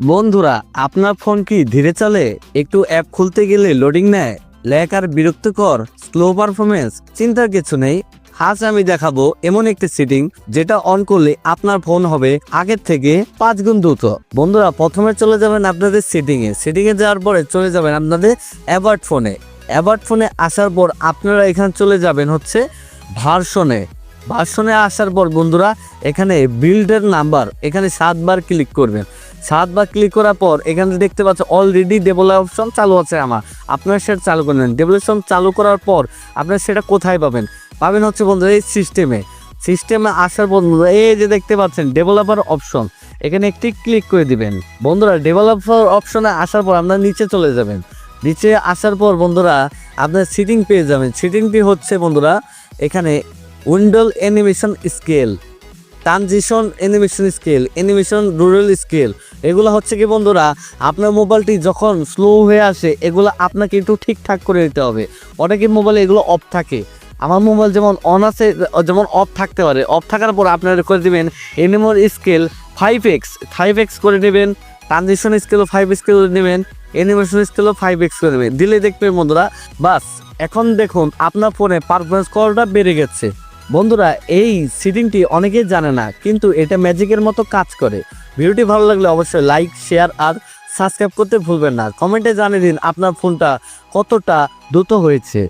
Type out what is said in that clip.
বন্ধুরা, আপনার ফোন কি ধীরে চলে? একটু অ্যাপ খুলতে গেলে লোডিং নেয়? ল্যাক আর বিরক্তকর স্লো পারফরমেন্স চিন্তার কিছু নেই। আজ আমি দেখাবো এমন একটি সিটিং যেটা অন করলে আপনার ফোন হবে আগের থেকে পাঁচ গুণ দ্রুত। বন্ধুরা, প্রথমে চলে যাবেন আপনাদের সেটিং এ। সেটিং এ যাওয়ার পরে চলে যাবেন আপনাদের অ্যাবার্ট ফোনে অ্যাবার্ট ফোনে আসার পর আপনারা এখানে চলে যাবেন হচ্ছে ভার্সনে ভার্সনে আসার পর বন্ধুরা, এখানে বিল্ডের নাম্বার এখানে সাতবার ক্লিক করবেন। সাতবার ক্লিক করার পর এখানে দেখতে পাচ্ছেন অলরেডি ডেভেলপ অপশন চালু আছে আমার। আপনারা সেটা চালু করে নেন। ডেভেলপশন চালু করার পর আপনারা সেটা কোথায় পাবেন? পাবেন হচ্ছে বন্ধুরা এই সিস্টেমে সিস্টেমে আসার পর এই যে দেখতে পাচ্ছেন ডেভেলপার অপশন এখানে একটি ক্লিক করে দিবেন। বন্ধুরা ডেভেলপার অপশনে আসার পর আপনারা নিচে চলে যাবেন। নিচে আসার পর বন্ধুরা আপনার সিটিং পেয়ে যাবেন। সিটিংটি হচ্ছে বন্ধুরা এখানে উইন্ডোল animation scale transition animation scale, animation rural scale, এগুলো হচ্ছে কি বন্ধুরা, আপনার মোবাইলটি যখন স্লো হয়ে আসে, এগুলো আপনাকে একটু ঠিকঠাক করে দিতে হবে। অনেকের মোবাইলে এগুলো অফ থাকে। আমার মোবাইল যেমন অন আছে, যেমন অফ থাকতে পারে। অফ থাকার পর আপনারা করে দেবেন anymore scale five x five x করে নেবেন ট্রানজিশন স্কেলও ফাইভ এক্স করে নেবেন অ্যানিমেশন স্কেলও ফাইভ এক্স করে নেবেন। দিলে দেখবেন বন্ধুরা, বাস, এখন দেখুন, আপনার ফোনে পারফরমেন্স কলটা বেড়ে গেছে। বন্ধুরা, এই সিটিংটি অনেকেই জানে না, কিন্তু এটা ম্যাজিকের মতো কাজ করে। ভিডিওটি ভালো লাগলে অবশ্যই লাইক, শেয়ার আর সাবস্ক্রাইব করতে ভুলবেন না। কমেন্টে জানিয়ে দিন আপনার ফোনটা কতটা দ্রুত হয়েছে।